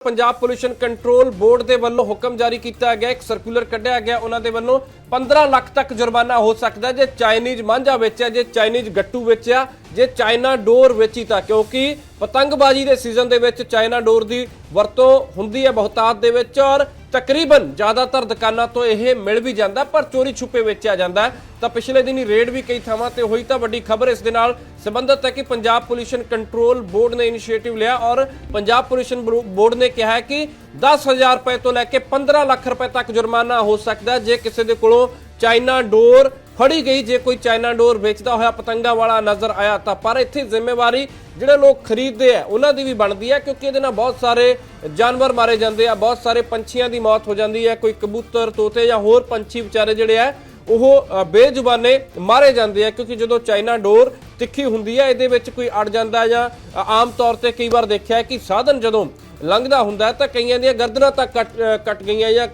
Punjab pollution control board ਦੇ ਵੱਲੋਂ ਹੁਕਮ ਜਾਰੀ ਕੀਤਾ ਗਿਆ, ਇੱਕ ਸਰਕੂਲਰ ਕੱਢਿਆ ਗਿਆ, ਉਹਨਾਂ ਦੇ ਵੱਲੋਂ 15 ਲੱਖ ਤੱਕ ਜੁਰਮਾਨਾ ਹੋ ਸਕਦਾ ਜੇ ਚਾਈਨੀਜ਼ ਮਾਂਝਾ ਵੇਚਿਆ, ਜੇ ਚਾਈਨੀਜ਼ ਗੱਟੂ ਵੇਚਿਆ, ਜੇ ਚਾਈਨਾ ਡੋਰ ਵੇਚੀ ਤਾਂ, ਕਿਉਂਕਿ ਪਤੰਗਬਾਜ਼ੀ ਦੇ ਸੀਜ਼ਨ ਦੇ ਵਿੱਚ ਚਾਈਨਾ ਡੋਰ ਦੀ ਵਰਤੋਂ ਹੁੰਦੀ ਹੈ ਬਹੁਤਾਤ ਦੇ ਵਿੱਚ ਔਰ ਤਕਰੀਬਨ ਜ਼ਿਆਦਾਤਰ ਦੁਕਾਨਾਂ ਤੋਂ ਇਹ ਮਿਲ ਵੀ ਜਾਂਦਾ, ਪਰ ਚੋਰੀ ਛੁਪੇ ਵੇਚਿਆ ਜਾਂਦਾ ਤਾਂ ਪਿਛਲੇ ਦਿਨੀ ਰੇਡ ਵੀ ਕਈ ਥਾਵਾਂ ਤੇ ਹੋਈ ਤਾਂ ਵੱਡੀ ਖਬਰ ਇਸ ਦੇ ਨਾਲ ਸੰਬੰਧਿਤ ਹੈ ਕਿ ਪੰਜਾਬ ਪੋਲੂਸ਼ਨ ਕੰਟਰੋਲ ਬੋਰਡ ਨੇ ਇਨੀਸ਼ੀਏਟਿਵ ਲਿਆ ਔਰ ਪੰਜਾਬ ਪੋਲੂਸ਼ਨ ਬਰੋ- ਬੋਰਡ ਨੇ ਕਿਹਾ ਹੈ ਕਿ 10000 ਰੁਪਏ ਤੋਂ ਲੈ ਕੇ 15 ਲੱਖ ਰੁਪਏ ਤੱਕ ਜੁਰਮਾਨਾ ਹੋ ਸਕਦਾ ਹੈ। ਜੇ ਕਿਸੇ ਦੇ ਕੋਲੋਂ ਚਾਈਨਾ ਡੋਰ ਫੜੀ ਗਈ। ਜੇ ਕੋਈ ਚਾਈਨਾ ਡੋਰ ਵੇਚਦਾ ਹੋਇਆ ਪਤੰਗਾ ਵਾਲਾ ਨਜ਼ਰ ਆਇਆ ਤਾਂ ਪਰ ਇੱਥੇ ਜ਼ਿੰਮੇਵਾਰੀ ਜਿਹੜੇ ਲੋਕ ਖਰੀਦਦੇ ਆ, ਉਹਨਾਂ ਦੀ ਵੀ ਬਣਦੀ ਹੈ ਕਿਉਂਕਿ ਇਹਦੇ ਨਾਲ ਬਹੁਤ ਸਾਰੇ ਜਾਨਵਰ ਮਾਰੇ ਜਾਂਦੇ ਆ, ਬਹੁਤ ਸਾਰੇ ਪੰਛੀਆਂ ਦੀ ਮੌਤ ਹੋ ਜਾਂਦੀ ਹੈ। ਕੋਈ ਕਬੂਤਰ, ਤੋਤੇ ਜਾਂ ਹੋਰ ਪੰਛੀ ਵਿਚਾਰੇ ਜਿਹੜੇ ਆ, ਉਹ ਬੇਜ਼ੁਬਾਨੇ ਮਾਰੇ ਜਾਂਦੇ ਆ, ਕਿਉਂਕਿ ਜਦੋਂ ਚਾਈਨਾ ਡੋਰ ਤਿੱਖੀ ਹੁੰਦੀ ਹੈ ਇਹਦੇ ਵਿੱਚ ਕੋਈ ਅੜ ਜਾਂਦਾ ਜਾਂ ਆਮ ਤੌਰ ਤੇ ਕਈ ਵਾਰ ਦੇਖਿਆ ਕਿ ਸਾਧਨ ਜਦੋਂ ਲੰਘਦਾ ਹੁੰਦਾ ਤਾਂ ਕਈਆਂ ਦੀਆਂ ਗਰਦਨਾਂ ਤੱਕ ਕੱਟ ਕੱਟ ਗਈਆਂ ਜਾਂ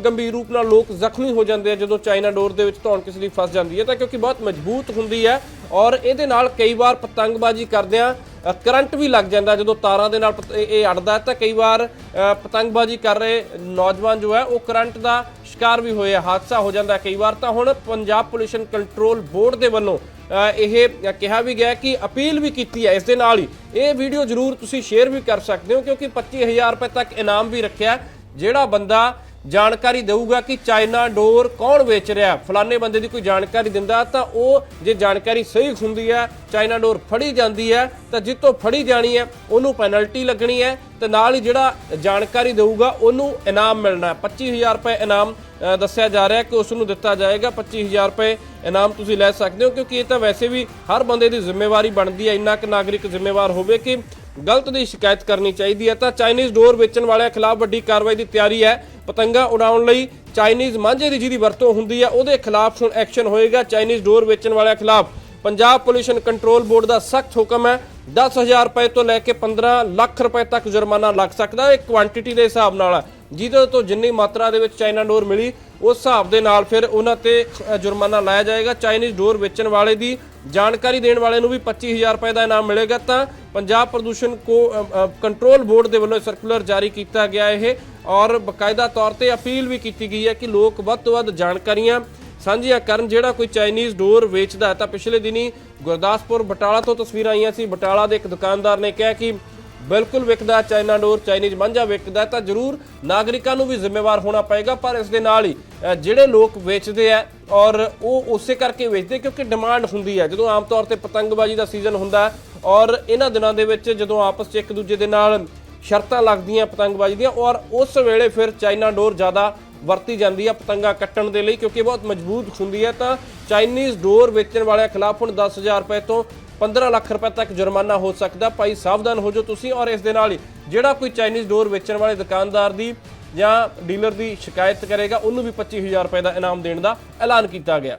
ਗੰਭੀਰ ਰੂਪ ਨਾਲ ਲੋਕ ਜ਼ਖਮੀ ਹੋ ਜਾਂਦੇ ਆ ਜਦੋਂ ਚਾਈਨਾ ਡੋਰ ਦੇ ਵਿੱਚ ਧੌਣ ਕਿਸੇ ਦੀ ਫਸ ਜਾਂਦੀ ਹੈ ਤਾਂ ਕਿਉਂਕਿ ਬਹੁਤ ਮਜ਼ਬੂਤ ਹੁੰਦੀ ਹੈ ਔਰ ਇਹਦੇ ਨਾਲ ਕਈ ਵਾਰ ਪਤੰਗਬਾਜ਼ੀ ਕਰਦਿਆਂ ਕਰੰਟ ਵੀ ਲੱਗ ਜਾਂਦਾ ਜਦੋਂ ਤਾਰਾਂ ਦੇ ਨਾਲ ਪਤ- ਇਹ ਅੜਦਾ ਤਾਂ ਕਈ ਵਾਰ ਪਤੰਗਬਾਜ਼ੀ ਕਰ ਰਹੇ ਨੌਜਵਾਨ ਜੋ ਹੈ ਉਹ ਕਰੰਟ ਦਾ ਸ਼ਿਕਾਰ ਵੀ ਹੋਏ ਹਾਦਸਾ ਹੋ ਜਾਂਦਾ ਕਈ ਵਾਰ ਤਾਂ ਹੁਣ ਪੰਜਾਬ ਪੋਲੂਸ਼ਨ ਕੰਟਰੋਲ ਬੋਰਡ ਦੇ ਵੱਲੋਂ ਅ, ਇਹ ਕਿਹਾ ਵੀ ਗਿਆ ਕਿ ਅਪੀਲ ਵੀ ਕੀਤੀ ਹੈ। ਇਸ ਦੇ ਨਾਲ ਹੀ ਇਹ ਵੀਡੀਓ ਜਰੂਰ ਤੁਸੀਂ ਸ਼ੇਅਰ ਵੀ ਕਰ ਸਕਦੇ ਹੋ ਕਿਉਂਕਿ 25000 ਰੁਪਏ ਤੱਕ ਇਨਾਮ ਵੀ ਰੱਖਿਆ। ਜਿਹੜਾ ਬੰਦਾ ਜਾਣਕਾਰੀ ਦੇਊਗਾ ਕਿ ਚਾਈਨਾ ਡੋਰ ਕੌਣ ਵੇਚ ਰਿਹਾ ਫਲਾਣੇ ਬੰਦੇ ਦੀ ਕੋਈ ਜਾਣਕਾਰੀ ਦਿੰਦਾ ਤਾਂ ਉਹ ਜੇ ਜਾਣਕਾਰੀ ਸਹੀ ਹੁੰਦੀ ਹੈ, ਚਾਈਨਾ ਡੋਰ ਫੜੀ ਜਾਂਦੀ ਹੈ, ਤਾਂ ਜਿੱਤੋਂ ਫੜੀ ਜਾਣੀ ਹੈ, ਉਹਨੂੰ ਪੈਨਲਟੀ ਲੱਗਣੀ ਹੈ ਤੇ ਨਾਲ ਹੀ ਜਿਹੜਾ ਜਾਣਕਾਰੀ ਦੇਊਗਾ, ਉਹਨੂੰ ਇਨਾਮ ਮਿਲਣਾ ਹੈ। 25000 ਰੁਪਏ ਇਨਾਮ ਦੱਸਿਆ ਜਾ ਰਿਹਾ ਕਿ ਉਸ ਨੂੰ ਦਿੱਤਾ ਜਾਏਗਾ। 25000 ਰੁਪਏ ਇਨਾਮ ਤੁਸੀਂ ਲੈ ਸਕਦੇ ਹੋ, ਕਿਉਂਕਿ ਇਹ ਤਾਂ ਵੈਸੇ ਵੀ ਹਰ ਬੰਦੇ ਦੀ ਜ਼ਿੰਮੇਵਾਰੀ ਬਣਦੀ ਹੈ। ਇੰਨਾ ਕਿ ਨਾਗਰਿਕ ਜ਼ਿੰਮੇਵਾਰ ਹੋਵੇ ਕਿ ਗਲਤ ਦੀ ਸ਼ਿਕਾਇਤ ਕਰਨੀ ਚਾਹੀਦੀ ਹੈ ਤਾਂ ਚਾਈਨੀਜ਼ ਡੋਰ ਵੇਚਣ ਵਾਲਿਆਂ ਖਿਲਾਫ ਵੱਡੀ ਕਾਰਵਾਈ ਦੀ ਤਿਆਰੀ ਹੈ। ਪਤੰਗਾ ਉਡਾਉਣ ਲਈ ਚਾਈਨੀਜ਼ ਮਾਂਝੇ ਦੀ ਜਿਹਦੀ ਵਰਤੋਂ ਹੁੰਦੀ ਹੈ, ਉਹਦੇ ਖਿਲਾਫ ਹੁਣ ਐਕਸ਼ਨ ਹੋਏਗਾ। ਚਾਈਨੀਜ਼ ਡੋਰ ਵੇਚਣ ਵਾਲਿਆਂ ਖਿਲਾਫ ਪੰਜਾਬ ਪੋਲੂਸ਼ਨ ਕੰਟਰੋਲ ਬੋਰਡ ਦਾ ਸਖਤ ਹੁਕਮ ਹੈ। 10000 ਰੁਪਏ ਤੋਂ ਲੈ ਕੇ 15 ਲੱਖ ਰੁਪਏ ਤੱਕ ਜੁਰਮਾਨਾ ਲੱਗ ਸਕਦਾ ਹੈ। ਇਹ ਕੁਆਂਟੀਟੀ ਦੇ ਹਿਸਾਬ ਨਾਲ ਜਿਹਦੇ ਤੋਂ ਜਿੰਨੀ ਮਾਤਰਾ ਦੇ ਵਿੱਚ ਚਾਈਨਾ ਡੋਰ ਮਿਲੀ, ਉਸ ਹਿਸਾਬ ਦੇ ਨਾਲ ਫਿਰ ਉਹਨਾਂ ਤੇ ਜੁਰਮਾਨਾ ਲਾਇਆ ਜਾਏਗਾ। ਚਾਈਨੀਜ਼ ਡੋਰ ਵੇਚਣ ਵਾਲੇ ਦੀ ਜਾਣਕਾਰੀ ਦੇਣ ਵਾਲੇ ਨੂੰ ਵੀ 25000 ਰੁਪਏ ਦਾ ਇਨਾਮ ਮਿਲੇਗਾ ਤਾਂ ਪੰਜਾਬ ਪ੍ਰਦੂਸ਼ਣ ਕੋ ਕੰਟਰੋਲ ਬੋਰਡ ਦੇ ਵੱਲੋਂ ਸਰਕੂਲਰ ਜਾਰੀ ਕੀਤਾ ਗਿਆ ਇਹ ਔਰ ਬਕਾਇਦਾ ਤੌਰ ਤੇ ਅਪੀਲ ਵੀ ਕੀਤੀ ਗਈ ਹੈ ਕਿ ਲੋਕ ਵੱਧ ਤੋਂ ਵੱਧ ਜਾਣਕਾਰੀਆਂ ਸਾਂਝੀਆਂ ਕਰਨ। ਜਿਹੜਾ ਕੋਈ ਚਾਈਨੀਜ਼ ਡੋਰ ਵੇਚਦਾ ਤਾਂ ਪਿਛਲੇ ਦਿਨੀ ਗੁਰਦਾਸਪੁਰ ਬਟਾਲਾ ਤੋਂ ਤਸਵੀਰਾਂ ਆਈਆਂ ਸੀ। ਬਟਾਲਾ ਦੇ ਇੱਕ ਦੁਕਾਨਦਾਰ ਨੇ ਕਿਹਾ ਕਿ ਬਿਲਕੁਲ ਵਿਕਦਾ, ਚਾਈਨਾ ਡੋਰ, ਚਾਈਨੀਜ਼ ਮਾਂਝਾ ਵਿਕਦਾ, ਤਾਂ ਜ਼ਰੂਰ ਨਾਗਰਿਕਾਂ ਨੂੰ ਵੀ ਜ਼ਿੰਮੇਵਾਰ ਹੋਣਾ ਪਏਗਾ। ਪਰ ਇਸ ਦੇ ਨਾਲ ਹੀ ਜਿਹੜੇ ਲੋਕ ਵੇਚਦੇ ਆ ਔਰ ਉਹ ਉਸੇ ਕਰਕੇ ਵੇਚਦੇ ਕਿਉਂਕਿ ਡਿਮਾਂਡ ਹੁੰਦੀ ਹੈ ਜਦੋਂ ਆਮ ਤੌਰ ਤੇ ਪਤੰਗਬਾਜ਼ੀ ਦਾ ਸੀਜ਼ਨ ਹੁੰਦਾ ਔਰ ਇਹਨਾਂ ਦਿਨਾਂ ਦੇ ਵਿੱਚ ਜਦੋਂ ਆਪਸ 'ਚ ਇੱਕ ਦੂਜੇ ਦੇ ਨਾਲ ਸ਼ਰਤਾਂ ਲੱਗਦੀਆਂ, ਪਤੰਗਬਾਜ਼ੀ ਦੀਆਂ ਔਰ ਉਸ ਵੇਲੇ ਫਿਰ ਚਾਈਨਾ ਡੋਰ ਜ਼ਿਆਦਾ ਵਰਤੀ ਜਾਂਦੀ ਹੈ ਪਤੰਗਾ ਕੱਟਣ ਦੇ ਲਈ, ਕਿਉਂਕਿ ਬਹੁਤ ਮਜ਼ਬੂਤ ਹੁੰਦੀ ਹੈ। ਤਾਂ ਚਾਈਨੀਜ਼ ਡੋਰ ਵੇਚਣ ਵਾਲਿਆਂ ਖਿਲਾਫ ਹੁਣ 10000 ਰੁਪਏ ਤੋਂ 15 ਲੱਖ ਰੁਪਏ ਤੱਕ ਜੁਰਮਾਨਾ ਹੋ ਸਕਦਾ। ਭਾਈ ਸਾਵਧਾਨ ਹੋ ਜਾਓ ਤੁਸੀਂ ਔਰ ਇਸ ਦੇ ਨਾਲ ਹੀ ਜਿਹੜਾ ਕੋਈ ਚਾਈਨੀਜ਼ ਡੋਰ ਵੇਚਣ ਵਾਲੇ ਦੁਕਾਨਦਾਰ ਦੀ ਜਾਂ ਡੀਲਰ ਦੀ ਸ਼ਿਕਾਇਤ ਕਰੇਗਾ, ਉਹਨੂੰ ਵੀ 25000 ਰੁਪਏ ਦਾ ਇਨਾਮ ਦੇਣ ਦਾ ਐਲਾਨ ਕੀਤਾ ਗਿਆ।